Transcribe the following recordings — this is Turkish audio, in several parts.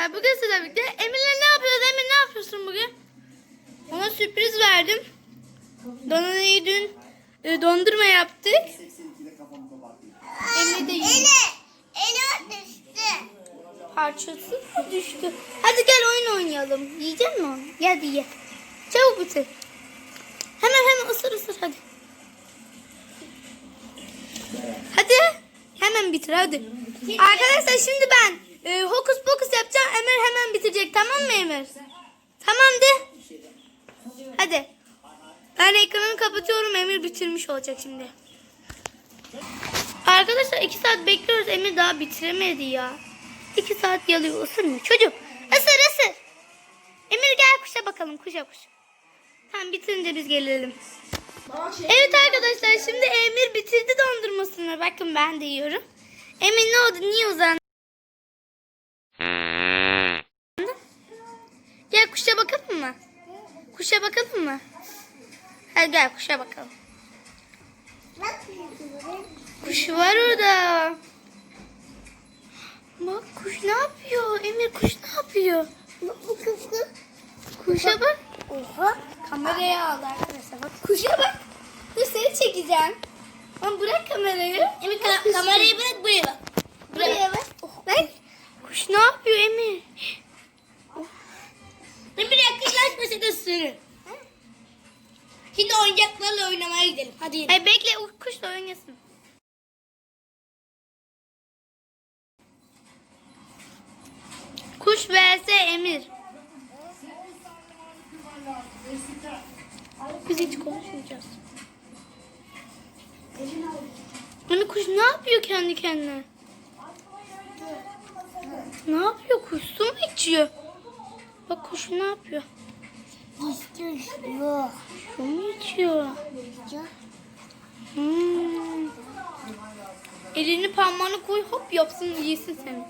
arkadaşlar bugün sizlerle birlikte Emir'le ne yapıyoruz? Emir ne yapıyorsun bugün? Ona sürpriz verdim. Donana'yı dün e, dondurma yaptık. Emir de yiyor. Eli düştü. Parçası mı düştü? Hadi gel oyun oynayalım. Yiyecek misin onu? Gel hadi ye. Çabuk bitir. Hemen hemen ısır ısır hadi. Hadi. Hemen bitir hadi. Arkadaşlar şimdi ben e, hokus pokus yapacağım. Emir hemen bitirecek tamam mı Emir? Tamam de. Hadi. Ben ekranını kapatıyorum. Emir bitirmiş olacak şimdi. Arkadaşlar iki saat bekliyoruz. Emir daha bitiremedi ya. İki saat yalıyor. Isırmıyor. Çocuk. Isır ısır. Emir gel kuşa bakalım. Kuşa kuş. Tamam bitirince biz gelelim. Evet arkadaşlar şimdi Emir bitirdi dondurmasını. Bakın ben de yiyorum. Emir ne oldu? Niye uzandın? Gel kuşa bakalım mı? Kuşa bakalım mı? Hadi gel kuşa bakalım. Kuş var orada. Bak kuş ne yapıyor? Emir kuş ne yapıyor? Kuşa bak. Oha. Kameraya aldı arkadaşlar. Bak kuşa bak. Dur seni çekeceğim. Lan bırak kamerayı. Emir ka- kamerayı bırak buraya bak. Buraya bak. Bak. Kuş ne yapıyor Emir? Emir yakınlaşmasın ısırır. Şimdi oyuncaklarla oynamaya gidelim. Hadi yine. Ay bekle kuşla oynasın. Kuş vs Emir. Biz hiç konuşmayacağız. Hani kuş ne yapıyor kendi kendine? Ne yapıyor kuş? Su mu içiyor? Bak kuş ne yapıyor? İstiyor. Su mu içiyor? Hmm. Elini parmağını koy hop yapsın yesin seni.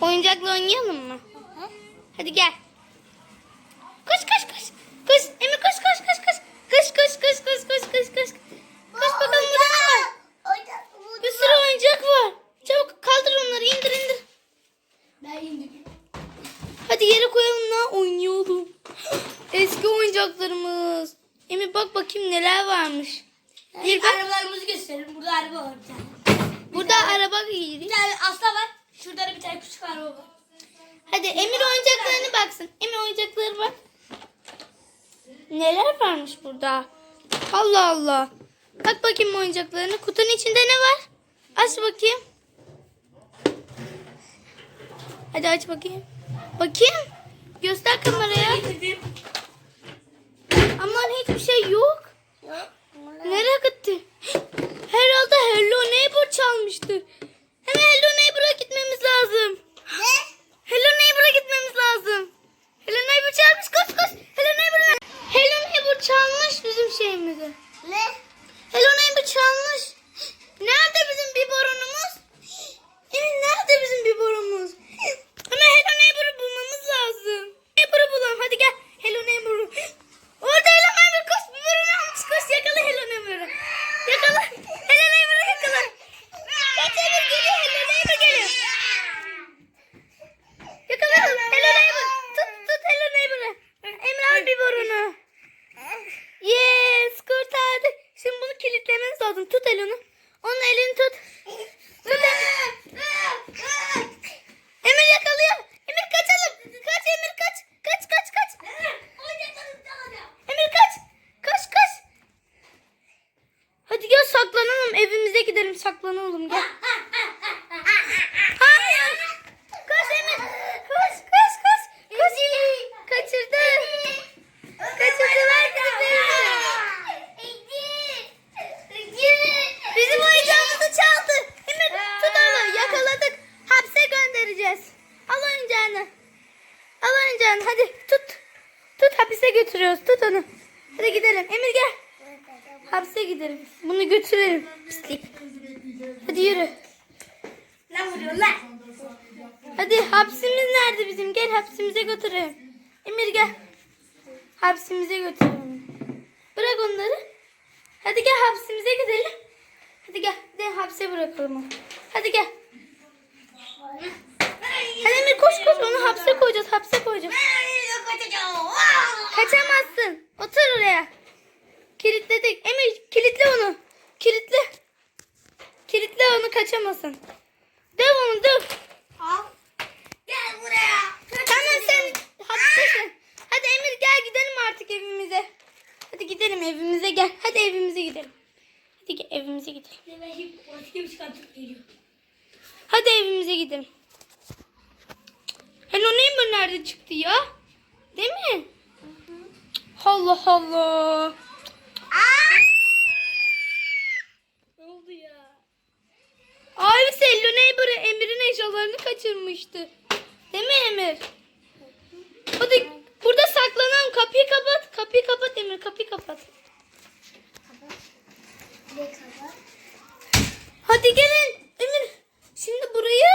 Oyuncakla oynayalım mı? Hadi gel. Koş koş koş. Koş. Emir koş koş koş koş. Koş koş koş koş koş koş koş. Koş bakalım burada ne var? Bir sürü oyuncak var. Çabuk kaldır onları indir indir. Ben indim. Hadi yere koyalım ne oynayalım. Eski oyuncaklarımız. Emir bak bakayım neler varmış. Bir İlk bak. arabalarımızı gösterelim. Burada araba var bir tane. Burada araba Bir giyiyor. tane aslan var. Şurada da bir tane küçük araba var. Hadi Emir oyuncaklarına baksın. Emir oyuncakları bak. Neler varmış burada? Allah Allah. Bak bakayım oyuncaklarına. Kutunun içinde ne var? Aç bakayım. Hadi aç bakayım. Bakayım. Göster kameraya. Aman hiçbir şey yok. Nereye gitti? Herhalde Hello Neighbor çalmıştı. Hemen Hello Neighbor'a gitmemiz lazım. Ne? Hello Neighbor'a gitmemiz lazım. Hello Neighbor çalmış koş koş. Hello Neighbor Hello Neighbor çalmış bizim şeyimizi. Ne? Hello Neighbor çalmış. Nerede bizim biberonumuz? Emin nerede bizim biberonumuz? Hemen Hello Neighbor'ı bulmamız lazım. Neighbor'ı bulalım hadi gel. Hello Neighbor'ı. Orada Hello Neighbor koş biberonu almış koş yakala Hello Neighbor'ı. Yakala. Hello Neighbor'ı yakala. Kaç Emir geliyor Hello Neighbor geliyor. Yakala Hello Neighbor. Tut tut Hello Neighbor'ı. Emre al biberonu. Yes kurtardı. Şimdi bunu kilitlememiz lazım. Tut elini. Onun elini tut. Tut Emir. Emir yakalıyor. Emir kaçalım. Kaç Emir kaç. Kaç kaç kaç. Emir kaç. Kaç kaç. Hadi gel saklanalım. Evimize gidelim saklanalım gel. Hayır. Koş Emir. Koş koş koş. Koş. Kaçırdı. Kaçırdılar bizi. Bizim oyuncağımızı çaldı. Emir tut onu yakaladık. Hapse göndereceğiz. Al oyuncağını. Al oyuncağını hadi tut. Tut hapise götürüyoruz tut onu. Hadi gidelim Emir gel. Hapse gidelim. Bunu götürelim. Pislik. Hadi yürü. Ne vuruyor lan? Hadi hapsimiz nerede bizim? Gel hapsimize götürelim. Emir gel. Hapsimize götürelim. Bırak onları. Hadi gel hapsimize gidelim. Hadi gel. De hapse bırakalım onu. Hadi gel. Hadi Emir koş koş onu hapse koyacağız. Hapse koyacağız. Kaçamazsın. Otur oraya. Kilitledik. Emir kilitle onu. Kilitle. Kilitle onu kaçamasın. Döv onu döv. Al. Gel buraya. Tamam sen hapstesin. Hadi Emir gel gidelim artık evimize. Hadi gidelim evimize gel. Hadi evimize gidelim. Hadi gel evimize gidelim. Ben şimdi başka bir çıkartıp geliyor. Hadi evimize gidelim. Hello Neighbor nerede çıktı ya? Değil mi? Allah Allah. Ne oldu ya? Abi Hello Neighbor'ı Emir'in eşyalarını kaçırmıştı. Değil mi Emir? Hadi burada saklanalım. Kapıyı kapat. Kapıyı kapat Emir. Kapıyı kapat. Hadi gelin. Emir. Şimdi burayı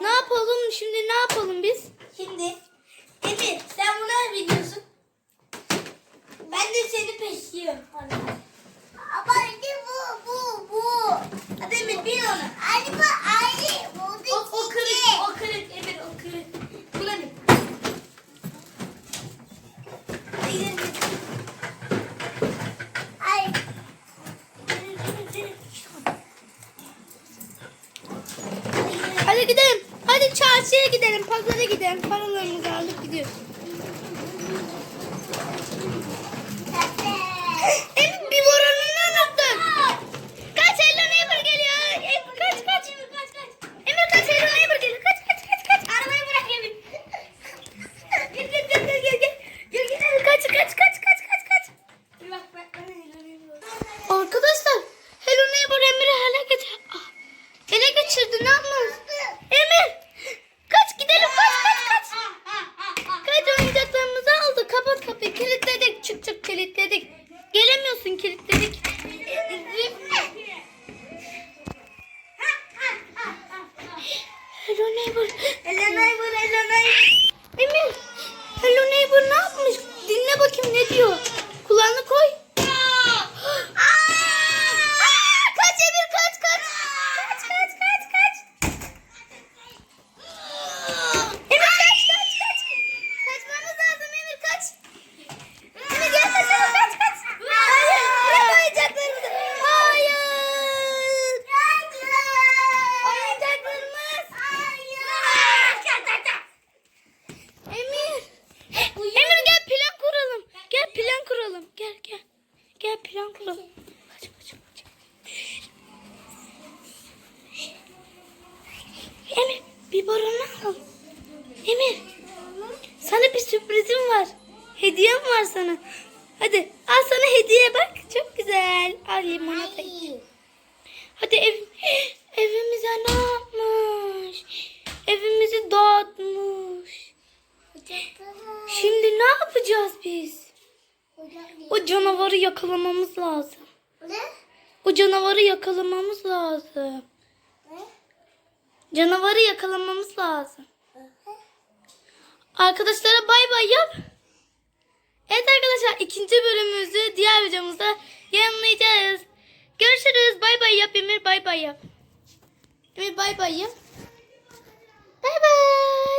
ne yapalım? Şimdi ne yapalım biz? Şimdi Emir sen bunu biliyorsun. Ben de peşliyorum. Ama bu bu bu. Hadi Emir bil onu. Ali bu Ali. O, o kırık o kırık Emir o kırık. Ay. Hadi gidelim. Hadi çarşıya gidelim. Pazara gidelim. Paralarımızı aldık gidiyoruz. Emir bir varanını unuttun. Kaç Hello Neighbor geliyor. Emir kaç kaç. Kaç kaç. Emir kaç Hello Neighbor geliyor. Kaç kaç kaç kaç. Arabayı bırak Emir. Gel gel gel gel gel. Gel gel gel. Kaç kaç kaç kaç kaç kaç. Bir bak bak ben eğleniyorum. Arkadaşlar Hello Neighbor Emir'i ele geçirdi. Ah, ele geçirdi ne yapmaz? Emir kaç gidelim kaç kaç kaç. Kaç oyuncaklarımızı aldı. Kapat kapıyı kilitledik. Çık çık kilitledik. Gelemiyorsun kilitledik. Hello Neighbor. Hello neighbor, hello neighbor. Emir. Hello Neighbor ne yapmış? Dinle bakayım ne diyor. Kulağını koy. Aa, kaç Emir kaç kaç. Kaç kaç kaç kaç. Emir kaç kaç kaç. Kaçmamız lazım Emir kaç. Emir gel kaçalım kaç kaç. Hayır bırak oyuncaklarımızı. Hayır. Oyuncaklarımız. Emir. Emir gel plan kuralım. Gel plan kuralım. Gel gel. Gel plan kuralım. Kaç kaç kaç. Baronu al. Emir. Sana bir sürprizim var. Hediyem var sana. Hadi al sana hediye bak. Çok güzel. Al limonata. Hadi ev, evimize ne yapmış? Evimizi dağıtmış. Şimdi ne yapacağız biz? O canavarı yakalamamız lazım. Ne? O canavarı yakalamamız lazım. Canavarı yakalamamız lazım. Arkadaşlara bay bay yap. Evet arkadaşlar ikinci bölümümüzü diğer videomuzda yayınlayacağız. Görüşürüz. Bay bay yap Emir. Bay bay yap. Emir bay bay yap. Bay bay.